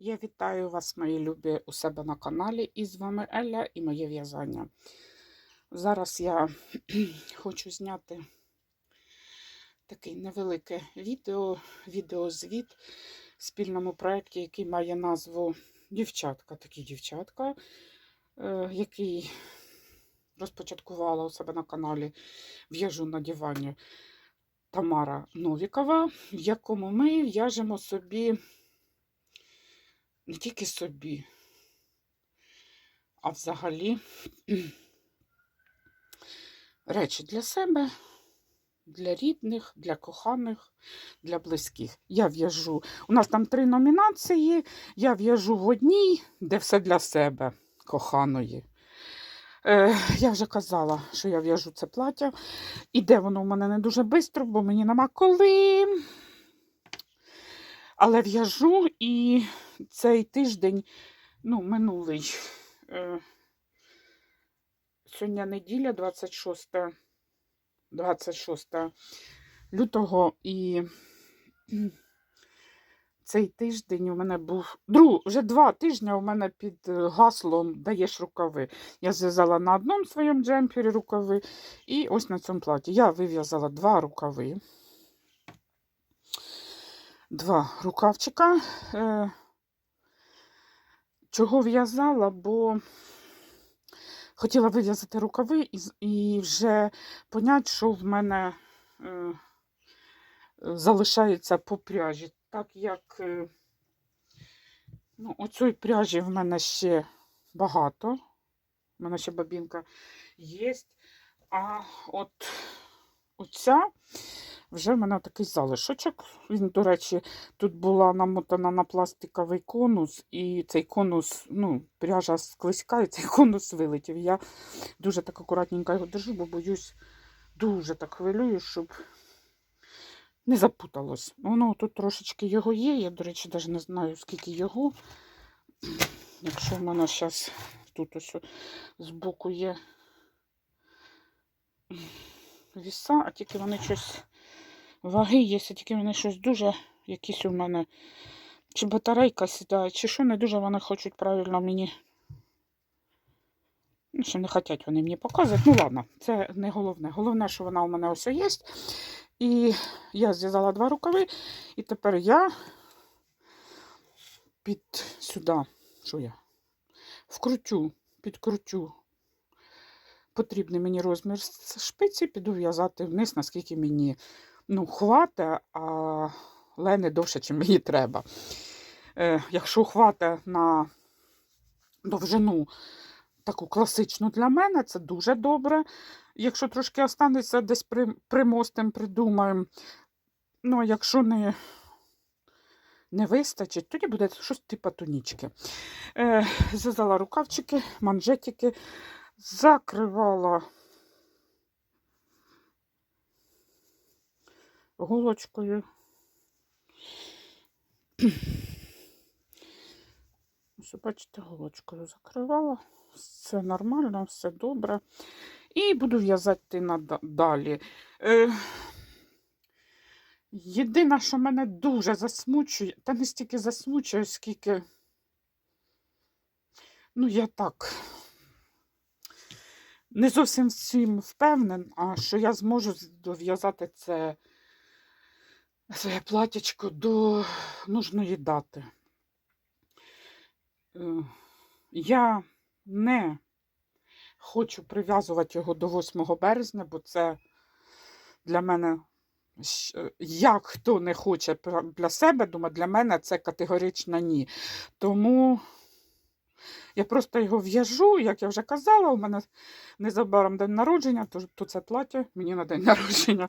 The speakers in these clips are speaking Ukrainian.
Я вітаю вас, мої любі, у себе на каналі. І з вами Еля і моє в'язання. Зараз я хочу зняти таке невелике відео, відеозвіт в спільному проєкті, який має назву Дівчатка. Такі дівчатка, е, який розпочаткувала у себе на каналі В'яжу на дивані Тамара Новікова, в якому ми в'яжемо собі не тільки собі, а взагалі речі для себе, для рідних, для коханих, для близьких. Я в'яжу. У нас там три номінації. Я в'яжу в одній, де все для себе коханої. Е, я вже казала, що я в'яжу це плаття. Іде воно в мене не дуже швидко, бо мені нема коли. Але в'яжу і цей тиждень, ну, минулий. Е, сьогодні неділя, 26, 26 лютого, і цей тиждень у мене був. Друг, вже два тижні у мене під е, гаслом даєш рукави. Я зв'язала на одному своєму джемпері рукави, і ось на цьому платі. Я вив'язала два рукави. Два рукавчика. Е, Чого в'язала, бо хотіла вив'язати рукави і, вже понять, що в мене е, залишається по пряжі. Так як е, ну, оцій пряжі в мене ще багато. У мене ще бабінка є. А от оця вже в мене такий залишочок. Він, до речі, тут була намотана на пластиковий конус, і цей конус, ну, пряжа склизька, і цей конус вилетів. Я дуже так акуратненько його держу, бо боюсь, дуже так хвилюю, щоб не запуталось. Воно тут трошечки його є. Я, до речі, навіть не знаю, скільки його. Якщо в мене зараз тут ось збоку є віса, а тільки вони щось ваги а тільки вони щось дуже якісь у мене. Чи батарейка сідає, чи що не дуже вони хочуть правильно мені. Ну, що не хочуть вони мені показувати. Ну, ладно, це не головне. Головне, що вона у мене ось є. І я зв'язала два рукави, і тепер я під сюди, що я? Вкрутю, підкрутю потрібний мені розмір шпиці, піду в'язати вниз, наскільки мені ну, хвата, але не довше, чим мені треба. Е, якщо хвата на довжину таку класичну для мене, це дуже добре. Якщо трошки останеться, десь при, примостим, придумаємо. Ну, а якщо не, не вистачить, тоді буде щось типу тунічки. Е, зв'язала рукавчики, манжетики, закривала голочкою. Ось, бачите, голочкою закривала. Все нормально, все добре. І буду в'язати далі. Е, єдине, що мене дуже засмучує, та не стільки засмучує, скільки. Ну, я так не зовсім всім а що я зможу дов'язати це своє платячко до нужної дати. Е, Я не хочу прив'язувати його до 8 березня, бо це для мене, е, як хто не хоче для себе, думаю, для мене це категорично ні. Тому я просто його в'яжу, як я вже казала, у мене незабаром день народження, то це плаття мені на день народження.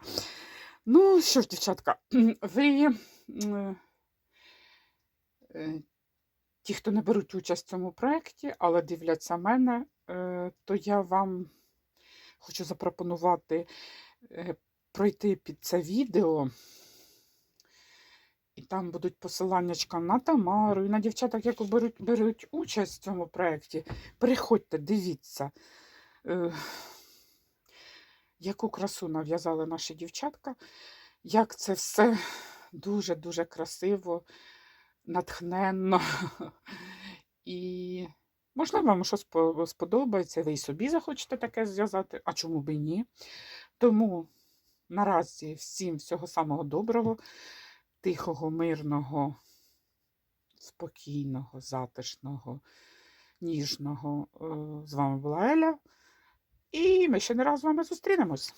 Ну що ж, дівчатка, ви ті, хто не беруть участь в цьому проєкті, але дивляться мене, е, то я вам хочу запропонувати е, пройти під це відео. І там будуть посиланнячка на Тамару і на дівчаток, які беруть, беруть участь в цьому проєкті. Приходьте, дивіться, е, яку красу нав'язали наші дівчатка, як це все дуже-дуже красиво натхненно. І, можливо, вам щось сподобається, ви і собі захочете таке зв'язати, а чому б і ні. Тому наразі всім всього самого доброго, тихого, мирного, спокійного, затишного, ніжного. Е, З вами була Еля. І ми ще не раз з вами зустрінемось.